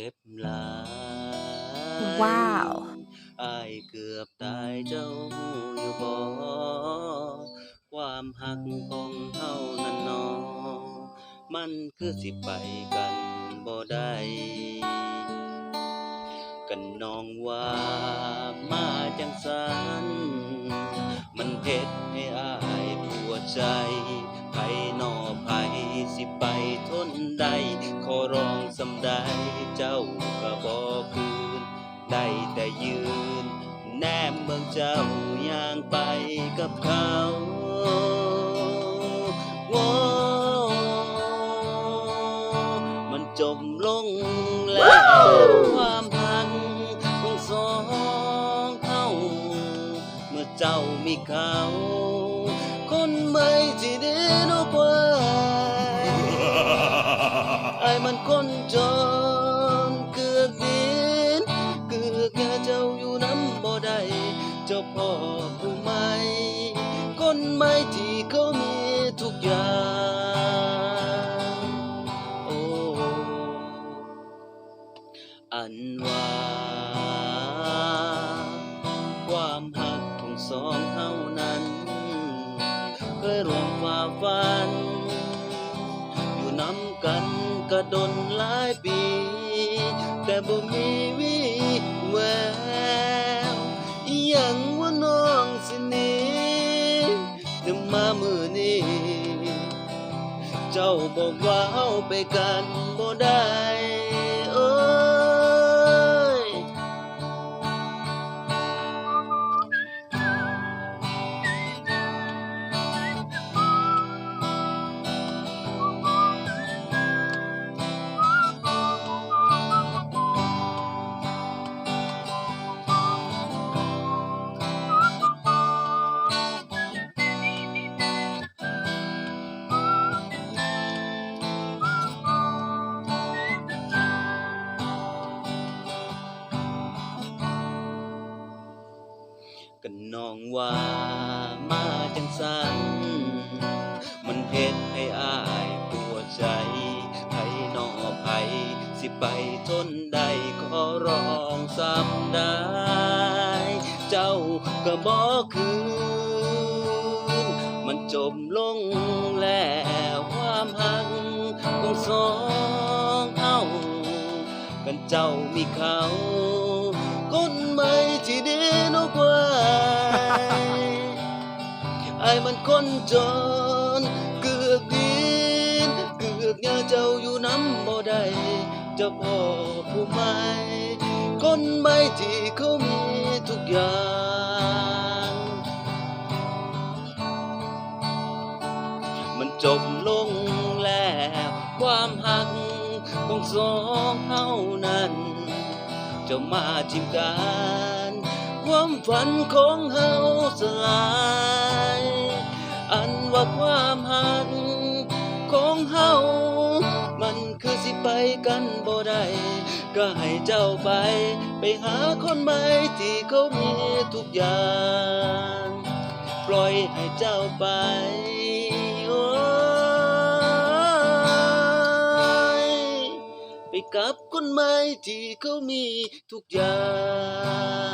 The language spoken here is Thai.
จ็บหลายว้าวอายเกือบตายเจ้าหูอยู่บ่ความหักของเฮานั้นนอมันคือสิไปกันบ่ได้กันน้องว่ามาจังสันมันเฮ็ดให้อายปวดใจไผนอไผ สิไปทนได้ขอร้องสำใดเจ้าก็บ่คืน ได้แต่ยืน แนมเมืองเจ้าย่างไปกับเขาโว้มันจมลงแล้วความหักของสองเขาเมื่อเจ้ามีเขาคนใหม่ที่ มันคนจนเกือกดินเกือกแค่เจ้าอยู่น้ำบ่ได้เจ้าพ่อผู้ใหม่ คนใหม่ที่เขามีทุกอย่างโอ้อันว่าความหักของสองเท่านั้นเคยร่วมฝ่าฟัน อยู่น้ำกัน ก็ดนหลายปี แต่บ่มีวีแววอิหยังว่าน้องสินี้ถึงมามือนี้ เจ้าบอกว่าเอาไปกันบ่ได้ กันน้องว่ามาจังสัน มันเฮ็ดให้อายปวดใจไผนอไผสิไปทนได้ขอร้องซ้ำได้ เจ้าก็บอกคืน มันจมลงแล้วความหักของสองเฮากันเจ้ามีเขา ไอ้มันคนจนเกือกดินเกือกยาเจ้าอยู่น้ำบ่ได้เจ้าพ่อผู้ใหม่คนใหม่ที่เขามีทุกอย่างมันจบลงแล้วความหักของสองเฮานั้น จะมาทิมกันความฝันของเฮาสลาย อันว่าความหักของเฮา มันคือสิไปกันบ่ได้ก็ให้เจ้าไป ไปหาคนใหม่ที่เขามีทุกอย่าง ปล่อยให้เจ้าไปโอ้ยไปกับคนใหม่ที่เขามีทุกอย่าง